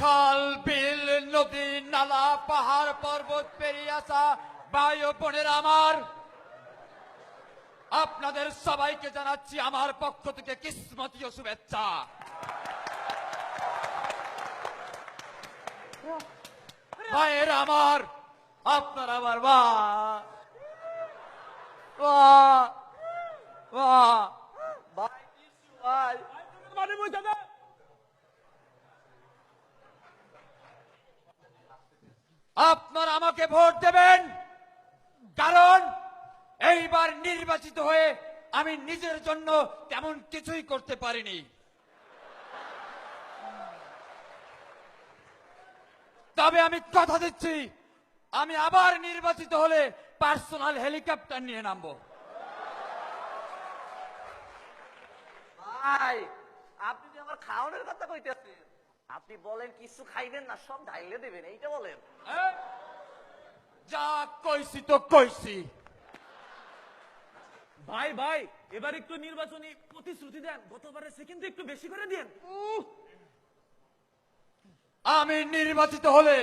খাল বিল নদী নালা, পাহাড় পর্বত পেরিয়ে আসা ভাই ও বোনেরা আমার। আপনাদের সবাইকে জানাচ্ছি আমার পক্ষ থেকে কিসমতীয় শুভেচ্ছা। ভাইয়ের আমার, আপনার আমার বা আপনারা ভোট দেবেন কারণ এইবার নির্বাচিত হয়ে আমি নিজের জন্য তেমন কিছুই করতে পারিনি। তবে আমি কথা দিচ্ছি আমি আবার নির্বাচিত হলে পার্সোনাল হেলিকপ্টার নিয়ে নামবো। ভাই আপনি যে আমার খাওয়ানোর কথা কইতেছেন আপনি বলেন কিছু খাইবেন না সব ঢাইলে দেবেন এইটা বলেন। হ্যাঁ? কইছি তো কইছি। ভাই ভাই এবার একটু নির্বাচনী প্রতিশ্রুতি দেন গতবারের সে কিন্তু একটু বেশি করে দেন। আমি নির্বাচিত হলে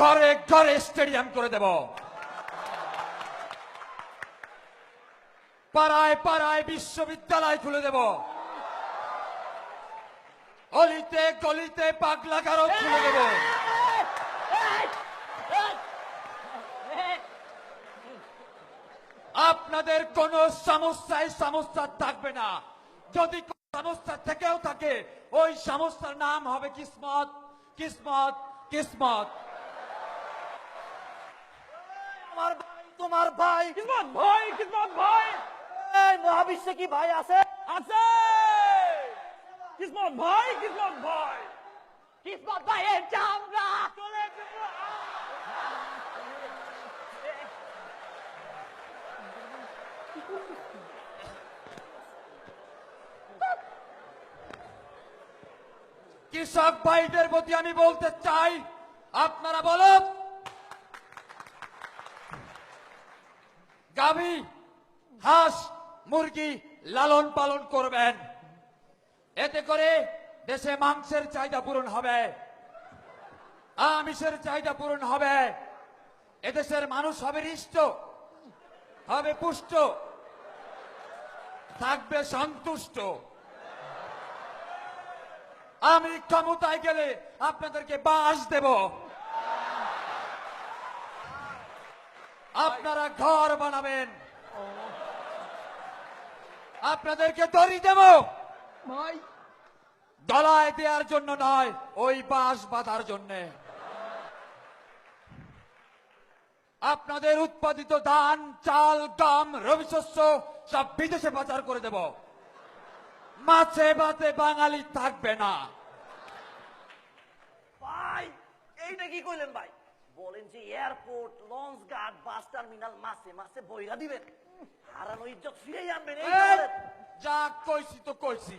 ঘরে ঘরে স্টেডিয়াম করে দেব। পাড়ায় পাড়ায় বিশ্ববিদ্যালয় খুলে দেব। অলিতে গলিতে পাগলা কারও খুলে দেব আপনাদের কোন সমস্যায় সমস্যা থাকবে না। যদি কোনো সমস্যা থেকেও থাকে ওই সমস্যার নাম হবে কিসমত কিসমত কিসমত। আমার ভাই তোমার ভাই। কিসমত ভাই কিসমত ভাই। এই মহাবিশ্বে কি ভাই আছে? আছে। কিসমত ভাই কিসমত ভাই। কিসমত ভাইয়ের চামড়া। কৃষক ভাইদের প্রতি আমি বলতে চাই, আপনারা বলুন গাভী, হাঁস, মুরগি লালন পালন করবেন। এতে করে দেশে মাংসের চাহিদা পূরণ হবে, আমিষের চাহিদা পূরণ হবে, এদেশের মানুষ হবে হৃষ্ট, হবে পুষ্ট। থাকবে সন্তুষ্ট। আমি ক্ষমতায় গেলে আপনাদেরকে বাস দেব। আপনারা ঘর বানাবেন। আপনাদেরকে দড়ি দেব। ভাই গলায় দেওয়ার জন্য নয় ওই বাঁশ বাঁধার জন্যে। আপনাদের উৎপাদিত ধান চাল গম রবি শস্য সব বিদেশে পাচার করে দেব। মাছে ভাতে বাঙালি থাকবে না। ভাই এইটা কি কইলেন ভাই? বলেন যে airport launch guard bus terminal মাসে মাসে বইরা দিবেন। হারানো ইজ্জত ফিরেই আনবেন যা কইছি তো কইছি।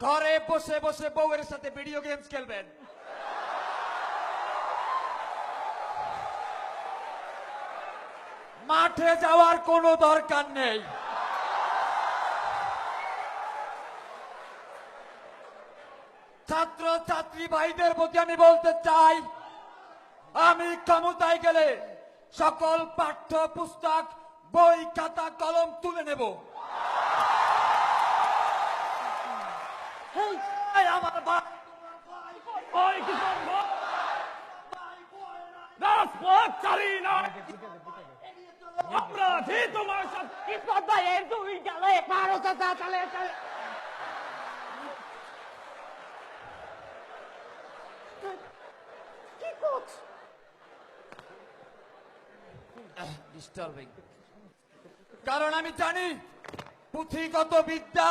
ঘরে বসে বসে বউয়ের সাথে ভিডিও গেমস খেলবেন। মাঠে যাওয়ার কোনো দরকার নেই। ছাত্র ছাত্রী ভাইদের প্রতি আমি বলতে চাই, আমি ক্ষমতায় গেলে সকল পাঠ্য পুস্তক, বই, খাতা, কলম তুলে নেব এই আমার ভাই ভাই ভাই রাজপথ না অপরাধী তোমার সাথে ভাইয়ের দুই গালে চাচা চলে চলে কি করছ ডিস্টার্বিং কারণ আমি জানি পুঁথিগত বিদ্যা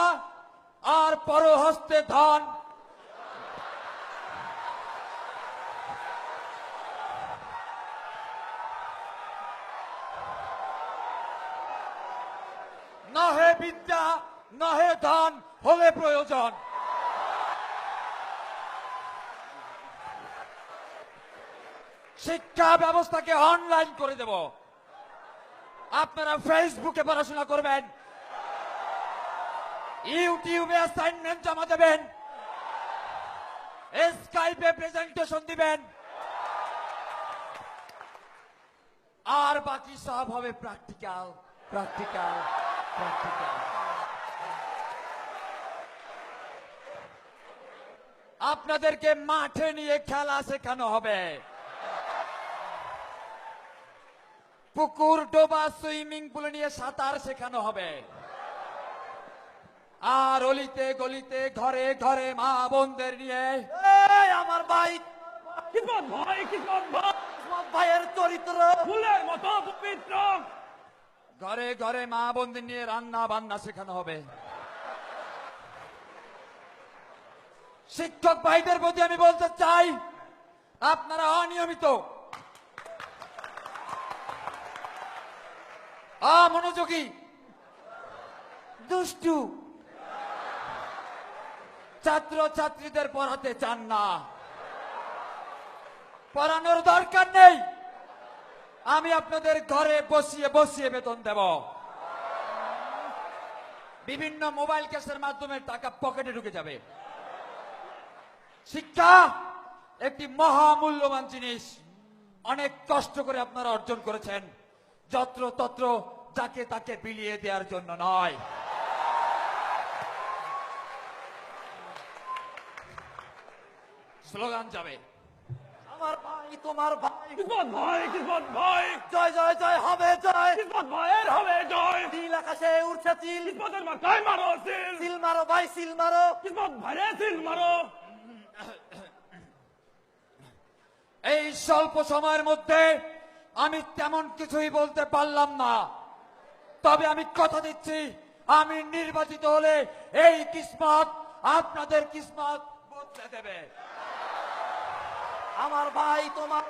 আর পরহস্তে ধন বিদ্যা, নহে ধন হলে প্রয়োজন। শিক্ষা ব্যবস্থাকে অনলাইন করে দেব। আপনারা ফেসবুকে পড়াশোনা করবেন। ইউটিউবে অ্যাসাইনমেন্ট জমা দেবেন। স্কাইপে প্রেজেন্টেশন দিবেন। আর বাকি সব হবে প্র্যাকটিক্যাল প্র্যাকটিক্যাল আপনাদেরকে মাঠে নিয়ে খেলা শেখানো হবে। পুকুর ডোবা সুইমিং পুলে নিয়ে সাঁতার শেখানো হবে। আর অলিতে গলিতে ঘরে ঘরে মা বোনদের নিয়ে। আমার ভাই। ভাই ভাইয়ের চরিত্র। ফুলের মতো পবিত্র। ঘরে ঘরে মা বোনদের নিয়ে রান্না বান্না শেখানো হবে। শিক্ষক ভাইদের প্রতি আমি বলতে চাই, আপনারা অনিয়মিত। অমনোযোগী। দুষ্টু। ছাত্র ছাত্রীদের পড়াতে চান না। পড়ানোর দরকার নেই। আমি আপনাদের ঘরে বসিয়ে বসিয়ে বেতন দেব। বিভিন্ন মোবাইল ক্যাশের মাধ্যমে টাকা পকেটে ঢুকে যাবে। শিক্ষা একটি মহামূল্যবান জিনিস। অনেক কষ্ট করে আপনারা অর্জন করেছেন। যত্র তত্র যাকে তাকে বিলিয়ে দেওয়ার জন্য নয়। স্লোগান যাবে। ভাই তোমার ভাই। কিসমত ভাই কিসমত ভাই। জয় জয় জয় হবে জয়। কিসমত ভাইয়ের হবে জয়। নীল আকাশে উঠছে চিল। কিসমতের মাথায় মারো সিল সিল মারো ভাই সিল মারো। কিসমত ভাইরে সিল মারো। এই স্বল্প সময়ের মধ্যে আমি তেমন কিছুই বলতে পারলাম না। তবে আমি কথা দিচ্ছি আমি নির্বাচিত হলে এই কিসমত আপনাদের কিসমত বদলে দেবে। আমার ভাই তোমার